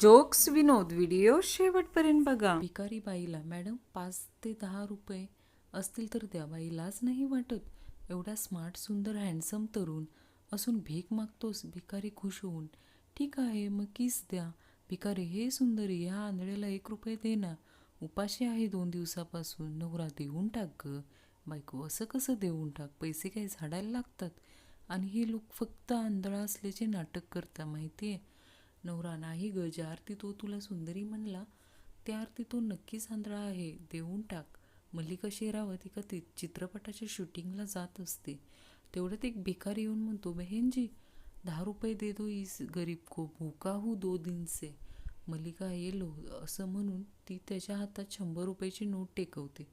Jokes विनोद video शेवटपर्यंत बघा. भिकारी बाईला मॅडम पाच ते दहा रुपये असतील तर द्या. बाईलाच नाही वाटत. एवढा स्मार्ट सुंदर हँडसम तरुण. असून भीक मागतोस भिकारी खुश होऊन. ठीक आहे मग किस द्या. भिकारी हे सुंदरी ह्या आंधळ्याला एक रुपये दे ना. उपाशी आहे दोन दिवसापासून. नवरा देऊन टाक ग. बायको असं कसं देऊन टाक? पैसे काही झाडायला लागतात? आणि हे लोक फक्त आंधळा असल्याचे नाटक करता माहिती आहे नवरा नाही ग ज्या आरती तो तुला सुंदरी म्हणला त्या आरती तो नक्कीच आंधळा आहे देऊन टाक. मल्लिका शेरावत एका ति चित्रपटाच्या शूटिंगला जात असते. तेवढ्यात एक भिकारी येऊन म्हणतो बहेनजी दहा रुपये दे दो इस गरीब को भूका हू दो दिन से. मल्लिका येलो असं म्हणून ती त्याच्या हातात शंभर रुपयाची नोट टेकवते.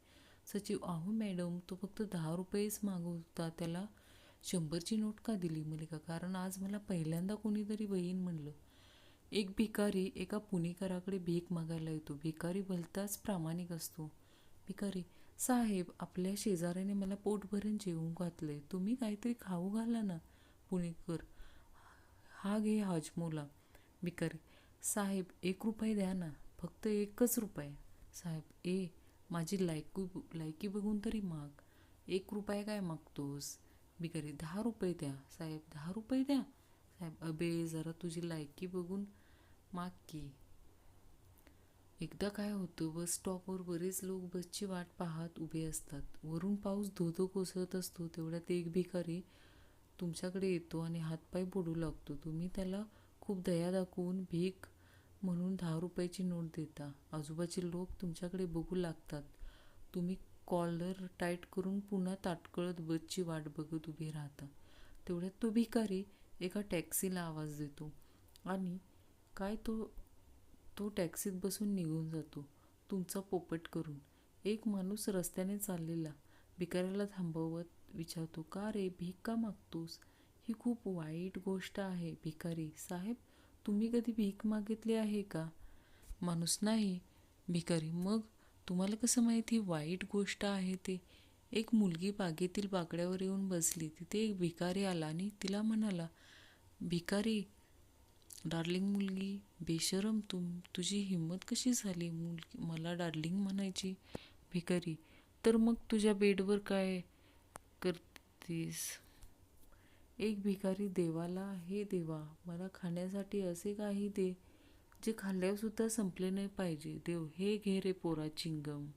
सचिव आहो मॅडम तो फक्त दहा रुपयेच मागवता त्याला शंभरची नोट का दिली? मल्लिका कारण आज मला पहिल्यांदा कोणीतरी बहीण म्हणलं. एक भिकारी एका पुणेकराकडे भीक मागायला येतो. भिकारी भलताच प्रामाणिक असतो. भिकारी साहेब आपल्या शेजाऱ्याने मला पोटभरून जेवून घातले. तुम्ही काहीतरी खाऊ घाला ना. पुणेकर हा घे हाजमोला. भिकारी साहेब एक रुपये द्या ना. फक्त एकच रुपये. साहेब ए माझी लायकू लायकी बघून तरी माग. एक रुपये काय मागतोस? भिकारी दहा रुपये द्या. साहेब दहा रुपये द्या. साहेब अबे जरा तुझी लायकी बघून माग की. एकदा काय होतं बस स्टॉपवर बरेच लोक बसची वाट पाहत उभे असतात. वरून पाऊस धोधो कोसळत असतो तेवढ्यात एक भिकारी तुमच्याकडे येतो आणि हातपाय बुडू लागतो. तुम्ही त्याला खूप दया दाखवून भीक म्हणून दहा रुपयाची नोट देता. आजूबाचे लोक तुमच्याकडे बघू लागतात. तुम्ही कॉलर टाईट करून पुन्हा ताटकळत बसची वाट बघत उभी राहता. तेवढ्यात तो भिकारी एका टॅक्सीला आवाज देतो आणि काय तो तो टॅक्सीत बसून निघून जातो. तुमचा पोपट करून. एक माणूस रस्त्याने चाललेला भिकाऱ्याला थांबवत विचारतो का रे भीक का मागतोस? ही खूप वाईट गोष्ट आहे भिकारी साहेब. तुम्ही कधी भीक मागितली आहे का? माणूस नाही. भिकारी मग तुम्हाला कसं माहिती वाईट गोष्ट आहे ते? एक मुलगी बागेतील बाकड्यावर येऊन बसली. तिथे एक भिकारी आला आणि तिला म्हणाला भिकारी. डार्लिंग मुलगी बेशरम तुम तुझी हिंमत कशी झाली मुलगी मला डार्लिंग म्हणायची भिकारी. तर मग तुझ्या बेडवर काय करतेस? एक भिकारी देवाला हे देवा मला खाण्यासाठी असे काही दे जे खाल्ल्यावरसुद्धा संपले नाही पाहिजे. देव हे घे रे पोरा चिंगम.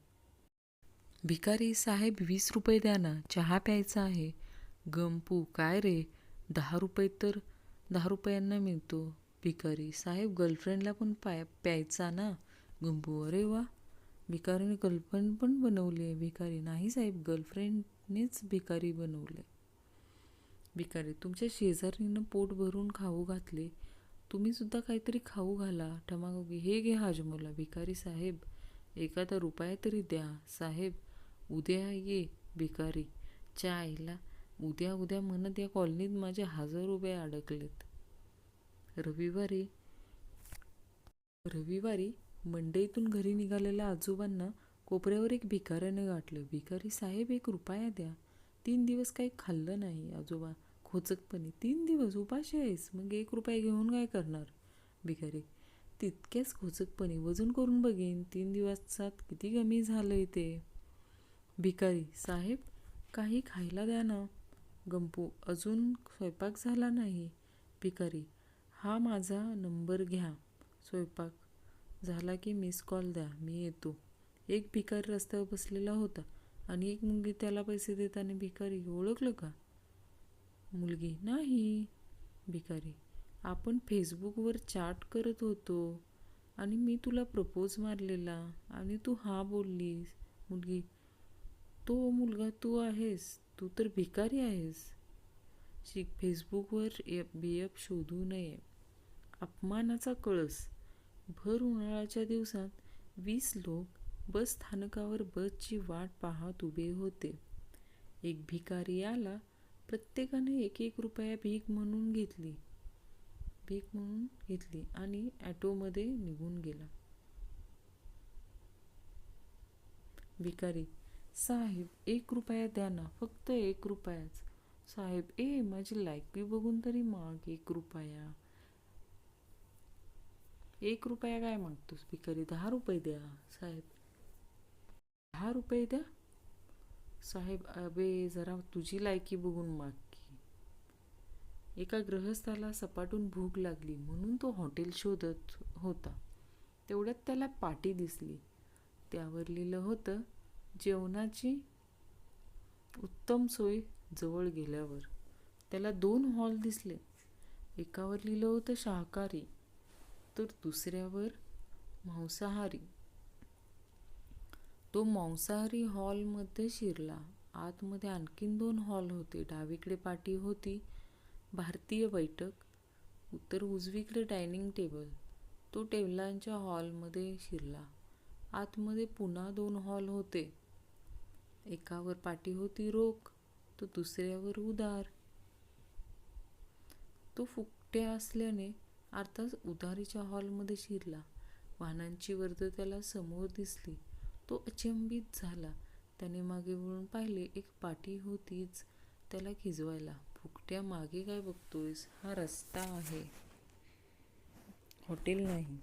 भिकारी साहेब वीस रुपये द्या ना चहा प्यायचा आहे. गंपू काय रे? दहा रुपये तर दहा रुपयांना मिळतो भिकारी. साहेब गर्लफ्रेंडला पण पाय प्यायचा ना? गुंबू अरे वा. भिकारीने गर्लफ्रेंड पण बनवली. आहे भिकारी नाही साहेब गर्लफ्रेंडनेच भिकारी बनवले. भिकारी तुमच्या शेजारीनं पोट भरून खाऊ घातले. तुम्ही सुद्धा काहीतरी खाऊ घाला. ठमागोगी हे घे हाजमोला. भिकारी साहेब एखादा रुपया तरी द्या. साहेब उद्या ये भिकारी. च्या आईला उद्या उद्या म्हणत या कॉलनीत माझे हजार रुपये अडकलेत. रविवारी रविवारी मंडईतून घरी निघालेल्या आजोबांना कोपऱ्यावर एक भिकाऱ्याने गाठलं. भिकारी साहेब एक रुपया द्या. तीन दिवस काही खाल्लं नाही. आजोबा खोचकपणे तीन दिवस उपाशी आहेस. मग एक रुपया घेऊन काय करणार? भिकारी तितक्याच खोचकपणे वजन करून बघेन. तीन दिवसात किती कमी झालं ते. भिकारी साहेब काही खायला द्या ना. गंपू अजून स्वयंपाक झाला नाही? भिकारी हा माझा नंबर घ्या. स्वयंपाक झाला की मिस कॉल द्या मी येतो. एक भिकारी रस्त्यावर बसलेला होता आणि एक मुलगी त्याला पैसे देताना भिकारी ओळखलं का? मुलगी नाही. भिकारी आपण फेसबुकवर चॅट करत होतो आणि मी तुला प्रपोज मारलेला आणि तू हा बोललीस. मुलगी तो मुलगा तू आहेस तू तर भिकारी आहेस. शिक फेसबुकवर एफ शोधू नये. अपमानाचा कळस. भर उन्हाळ्याच्या दिवसात वीस लोक बस स्थानकावर बसची वाट पाहत उभे होते. एक भिकारी आला प्रत्येकाने एक एक रुपया भीक म्हणून घेतली. भीक म्हणून घेतली आणि ॲटोमध्ये निघून गेला. भिकारी साहेब एक रुपया द्या ना फक्त एक रुपयाच. साहेब ए माझी लायकी बघून तरी माग एक रुपया. एक रुपया काय मागतोस भिकारी? दहा रुपये द्या साहेब. दहा रुपये द्या. साहेब अबे जरा तुझी लायकी बघून माग की. एका ग्रहस्थाला सपाटून भूक लागली म्हणून तो हॉटेल शोधत होता. तेवढ्यात त्याला पाटी दिसली. त्यावर लिहिलं होतं जेवणाची उत्तम सोय जवळ गेल्यावर त्याला दोन हॉल दिसले. एकावर लिहिलं होतं शाकाहारी तर दुसऱ्यावर मांसाहारी. तो मांसाहारी हॉलमध्ये शिरला. आतमध्ये आणखीन दोन हॉल होते. डावीकडे पाठी होती भारतीय बैठक उत्तर उजवीकडे डायनिंग टेबल. तो टेबलांच्या हॉलमध्ये शिरला. आतमध्ये पुन्हा दोन हॉल होते. एकावर पाठी होती रोख तो दुसऱ्यावर उदार तो फुकट्या असल्याने अर्थात उधारीच्या हॉलमध्ये शिरला. वाहनांची वर्द त्याला समोर दिसली. तो अचंबित झाला. त्याने मागे वळून पाहिले एक पाठी होतीच. त्याला खिजवायला फुकट्या मागे काय बघतोयस? हा रस्ता आहे. हॉटेल नाही.